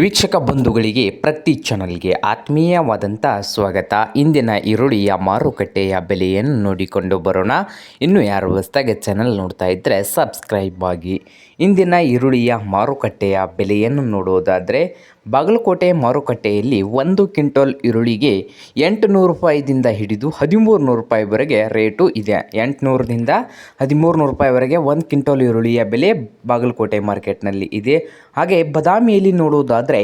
ವೀಕ್ಷಕ ಬಂಧುಗಳಿಗೆ ಪ್ರತಿ ಚಾನಲ್ಗೆ ಆತ್ಮೀಯವಾದಂಥ ಸ್ವಾಗತ. ಇಂದಿನ ಈರುಳ್ಳಿಯ ಮಾರುಕಟ್ಟೆಯ ಬೆಲೆಯನ್ನು ನೋಡಿಕೊಂಡು ಬರೋಣ. ಇನ್ನು ಯಾರು ಹೊಸದಾಗಿ ಚಾನಲ್ ನೋಡ್ತಾ ಇದ್ದರೆ ಸಬ್ಸ್ಕ್ರೈಬ್ ಆಗಿ. ಇಂದಿನ ಈರುಳ್ಳಿಯ ಮಾರುಕಟ್ಟೆಯ ಬೆಲೆಯನ್ನು ನೋಡುವುದಾದರೆ ಬಾಗಲಕೋಟೆ ಮಾರುಕಟ್ಟೆಯಲ್ಲಿ ಒಂದು ಕ್ವಿಂಟಲ್ ಈರುಳ್ಳಿಗೆ ಎಂಟುನೂರು ರೂಪಾಯಿದಿಂದ ಹಿಡಿದು ಹದಿಮೂರು ನೂರು ರೂಪಾಯಿವರೆಗೆ ರೇಟು ಇದೆ. ಎಂಟುನೂರರಿಂದ ಹದಿಮೂರು ನೂರು ರೂಪಾಯಿವರೆಗೆ ಒಂದು ಕ್ವಿಂಟಲ್ ಈರುಳ್ಳಿಯ ಬೆಲೆ ಬಾಗಲಕೋಟೆ ಮಾರ್ಕೆಟ್ನಲ್ಲಿ ಇದೆ. ಹಾಗೆ ಬದಾಮಿಯಲ್ಲಿ ನೋಡುವುದಾದರೆ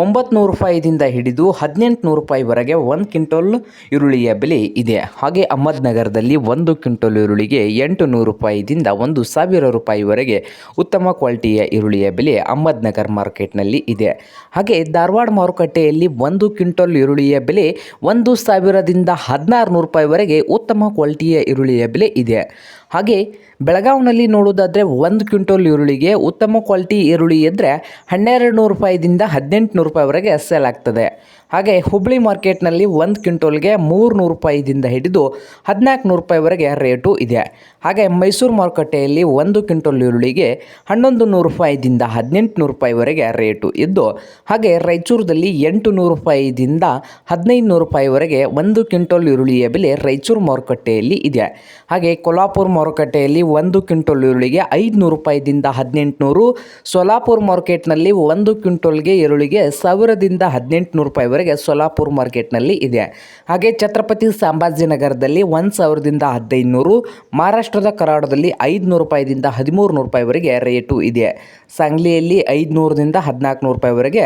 ಒಂಬತ್ತು ರೂಪಾಯಿದಿಂದ ಹಿಡಿದು ಹದಿನೆಂಟು ರೂಪಾಯಿವರೆಗೆ ಒಂದು ಕ್ವಿಂಟಲ್ ಈರುಳ್ಳಿಯ ಬೆಲೆ ಇದೆ. ಹಾಗೆ ಅಹಮದ್ನಗರದಲ್ಲಿ ಒಂದು ಕ್ವಿಂಟಲ್ ಈರುಳ್ಳಿಗೆ ಎಂಟು ನೂರು ರೂಪಾಯಿದಿಂದ ಒಂದು ಸಾವಿರ ರೂಪಾಯಿವರೆಗೆ ಉತ್ತಮ ಕ್ವಾಲಿಟಿಯ ಈರುಳ್ಳಿಯ ಬೆಲೆ ಅಹಮದ್ನಗರ್ ಮಾರ್ಕೆಟ್ನಲ್ಲಿ ಇದೆ. ಹಾಗೆ ಧಾರವಾಡ ಮಾರುಕಟ್ಟೆಯಲ್ಲಿ ಒಂದು ಕ್ವಿಂಟಲ್ ಈರುಳ್ಳಿಯ ಬೆಲೆ ಒಂದು ಸಾವಿರದಿಂದ ಹದಿನಾರು ನೂರು ರೂಪಾಯಿವರೆಗೆ ಉತ್ತಮ ಕ್ವಾಲಿಟಿಯ ಈರುಳ್ಳಿಯ ಬೆಲೆ ಇದೆ. ಹಾಗೆ ಬೆಳಗಾವಿನಲ್ಲಿ ನೋಡೋದಾದರೆ ಒಂದು ಕ್ವಿಂಟಲ್ ಈರುಳ್ಳಿಗೆ ಉತ್ತಮ ಕ್ವಾಲಿಟಿ ಈರುಳ್ಳಿ ಇದ್ದರೆ ಹನ್ನೆರಡು ನೂರು ರೂಪಾಯಿದಿಂದ ಹದಿನೆಂಟು ನೂರು ರೂಪಾಯಿವರೆಗೆ ಸೇಲ್ ಆಗ್ತದೆ. ಹಾಗೆ ಹುಬ್ಳಿ ಮಾರ್ಕೆಟ್ನಲ್ಲಿ ಒಂದು ಕ್ವಿಂಟಲ್ಗೆ ಮೂರು ನೂರು ರೂಪಾಯಿದಿಂದ ಹಿಡಿದು ಹದಿನಾಲ್ಕು ನೂರು ರೂಪಾಯಿವರೆಗೆ ರೇಟು ಇದೆ. ಹಾಗೆ ಮೈಸೂರು ಮಾರುಕಟ್ಟೆಯಲ್ಲಿ ಒಂದು ಕ್ವಿಂಟಲ್ ಈರುಳ್ಳಿಗೆ ಹನ್ನೊಂದು ನೂರು ರೂಪಾಯಿದಿಂದ ಹದಿನೆಂಟು ನೂರು ರೂಪಾಯಿವರೆಗೆ ರೇಟು ಇದ್ದು, ಹಾಗೆ ರಾಯಚೂರದಲ್ಲಿ ಎಂಟು ನೂರು ರೂಪಾಯಿದಿಂದ ಹದಿನೈದು ನೂರು ರೂಪಾಯಿವರೆಗೆ ಒಂದು ಕ್ವಿಂಟಲ್ ಈರುಳ್ಳಿಯ ಬೆಲೆ ರಾಯಚೂರು ಮಾರುಕಟ್ಟೆಯಲ್ಲಿ ಇದೆ. ಹಾಗೆ ಕೊಲ್ಹಾಪುರ ಮಾರುಕಟ್ಟೆಯಲ್ಲಿ ಒಂದು ಕ್ವಿಂಟಲ್ ಈರುಳ್ಳಿಗೆ ಐದುನೂರು ರೂಪಾಯಿದಿಂದ ಹದಿನೆಂಟುನೂರು, ಸೋಲಾಪುರ ಮಾರ್ಕೆಟ್ನಲ್ಲಿ ಒಂದು ಕ್ವಿಂಟಲ್ಗೆ ಈರುಳ್ಳಿಗೆ ಸಾವಿರದಿಂದ ಹದಿನೆಂಟು ನೂರು ರೂಪಾಯಿವರೆಗೆ ಸೋಲಾಪುರ ಮಾರ್ಕೆಟ್ನಲ್ಲಿ ಇದೆ. ಹಾಗೆ ಛತ್ರಪತಿ ಸಂಭಾಜಿನಗರದಲ್ಲಿ ಒಂದು ಸಾವಿರದಿಂದ ಹದಿನೈದು ಮಹಾರಾಷ್ಟ್ರದ ಕರಾಡದಲ್ಲಿ ಐದುನೂರು ರೂಪಾಯಿದಿಂದ ಹದಿಮೂರು ನೂರು ರೂಪಾಯಿವರೆಗೆ ರೇಟು ಇದೆ. ಸಾಂಗ್ಲಿಯಲ್ಲಿ ಐದುನೂರರಿಂದ ಹದಿನಾಲ್ಕು ನೂರು ರೂಪಾಯಿವರೆಗೆ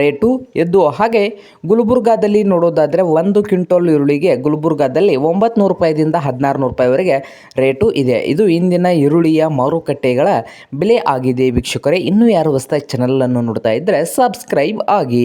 ರೇಟು ಎದ್ದು, ಹಾಗೆ ಗುಲ್ಬರ್ಗಾದಲ್ಲಿ ನೋಡೋದಾದರೆ ಒಂದು ಕ್ವಿಂಟಲ್ ಈರುಳ್ಳಿಗೆ ಗುಲ್ಬರ್ಗಾದಲ್ಲಿ ಒಂಬತ್ತು ನೂರು ರೂಪಾಯಿದಿಂದ ಹದಿನಾರು ನೂರು ರೂಪಾಯಿವರೆಗೆ ರೇಟು ಇದೆ. ಇದು ಇಂದಿನ ಈರುಳ್ಳಿಯ ಮಾರುಕಟ್ಟೆಗಳ ಬೆಲೆ ಆಗಿದೆ. ವೀಕ್ಷಕರೇ, ಇನ್ನೂ ಯಾರು ಹೊಸದಾಗಿ ಚಾನಲನ್ನು ನೋಡ್ತಾ ಇದ್ದರೆ ಸಬ್ಸ್ಕ್ರೈಬ್ ಆಗಿ.